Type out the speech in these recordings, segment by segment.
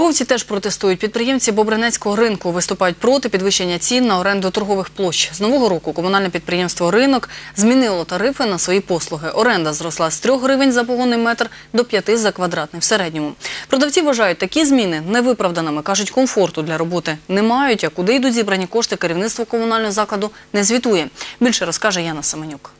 Торговці теж протестують. Підприємці Бобринецького ринку виступають проти підвищення цін на оренду торгових площ. З нового року комунальне підприємство Ринок змінило тарифи на свої послуги. Оренда зросла з 3 гривень за погонний метр до 5 за квадратний в середньому. Продавці вважають такі зміни невиправданими. кажуть, комфорту для роботи не мають. А куди йдуть зібрані кошти, керівництво комунального закладу не звітує. Більше розкаже Яна Семенюк.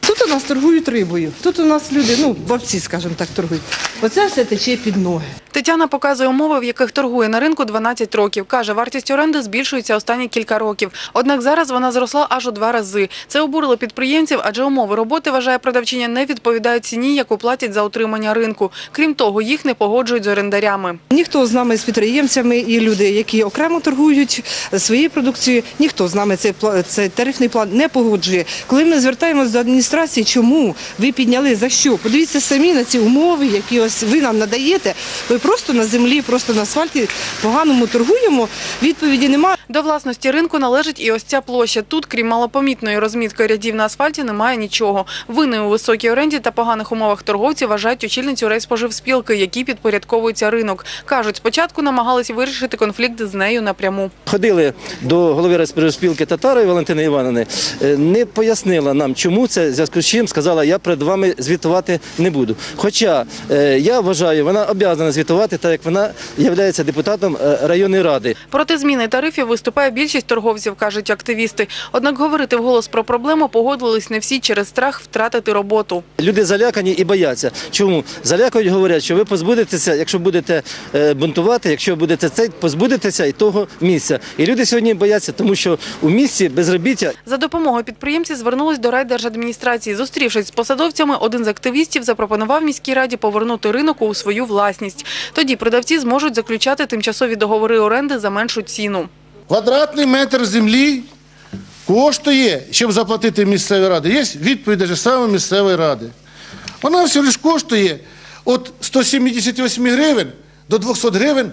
Тут у нас торгують рибою. Тут у нас люди, ну, бабці, скажімо так, торгують. Оце все тече під ноги. Тетяна показує умови, в яких торгує на ринку 12 років. Каже, вартість оренди збільшується останні кілька років. Однак зараз вона зросла аж у два рази. Це обурило підприємців, адже умови роботи, вважає продавчиня, не відповідають ціні, яку платять за утримання ринку. Крім того, їх не погоджують з орендарями. Ніхто з нами, з підприємцями і люди, які окремо торгують своєю продукцією, ніхто з нами цей, цей тарифний план не погоджує. Коли ми звертаємося до адміністрації, чому ви підняли за що? Подивіться самі на ці умови, які ось ви нам надаєте. Ви просто на землі, просто на асфальті поганому торгуємо. Відповіді немає. До власності ринку належить і ось ця площа. Тут, крім малопомітної розмітки рядів на асфальті, немає нічого. Винною у високій оренді та поганих умовах торговців вважають очільницю райспоживспілки, які підпорядковується ринок. Кажуть, спочатку намагалися вирішити конфлікт з нею напряму. Ходили до голови спілки Татарої Валентини Івановни, е, не пояснила нам, чому це, в зв'язку з чим сказала, я перед вами звітувати не буду. Хоча е, я вважаю, вона обов'язана звітувати, так як вона є депутатом е, районної ради. Проти зміни тарифів виступає більшість торговців, кажуть активісти. Однак говорити вголос про проблему погодились не всі через страх втратити роботу. Люди залякані і бояться. Чому? Залякають, говорять, що ви позбудетеся, якщо будете е, бунтувати, якщо будете цей, позбудетеся і того місця. І люди сьогодні бояться, тому що у місті безробіття За допомогою підприємці звернулись до райдержадміністрації. Зустрівшись з посадовцями, один з активістів запропонував міській раді повернути ринок у свою власність. Тоді продавці зможуть заключати тимчасові договори оренди за меншу ціну. Квадратний метр землі коштує, щоб заплатити місцевій раді. Є відповідь даже саме місцевої ради. Вона всього лиш коштує від 178 гривень до 200 гривень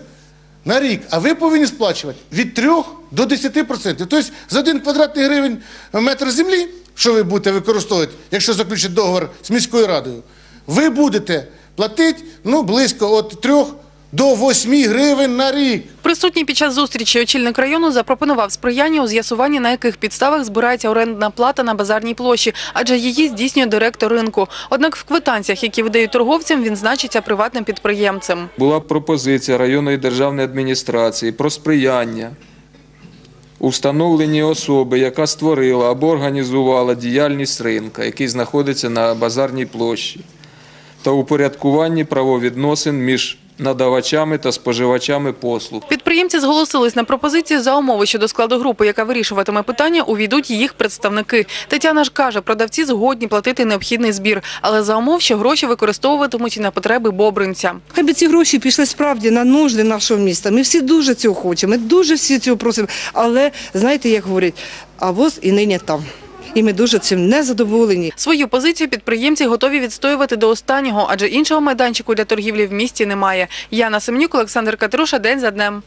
на рік, а ви повинні сплачувати від 3 до 10%. Тобто за один квадратний гривень метр землі, що ви будете використовувати, якщо заключите договор з міською радою, ви будете платити ну, близько від 3 до 8 гривень на рік. Присутній під час зустрічі очільник району запропонував сприяння у з'ясуванні, на яких підставах збирається орендна плата на базарній площі, адже її здійснює директор ринку. Однак в квитанціях, які видають торговцям, він значиться приватним підприємцем. Була пропозиція районної державної адміністрації про сприяння у встановленні особи, яка створила або організувала діяльність ринка, який знаходиться на базарній площі, та упорядкуванні правовідносин між надавачами та споживачами послуг. Підприємці зголосились на пропозицію за умови щодо складу групи, яка вирішуватиме питання, увійдуть їх представники. Тетяна ж каже, продавці згодні платити необхідний збір, але за умов, що гроші використовуватимуть на потреби бобринця. Хай би ці гроші пішли справді на нужди нашого міста. Ми всі дуже цього хочемо, ми дуже всі цього просимо. Але знаєте, як говорять, а воз і нині там. І ми дуже цим не задоволені. Свою позицію підприємці готові відстоювати до останнього, адже іншого майданчику для торгівлі в місті немає. Яна Семнюк, Олександр Катруша, день за днем.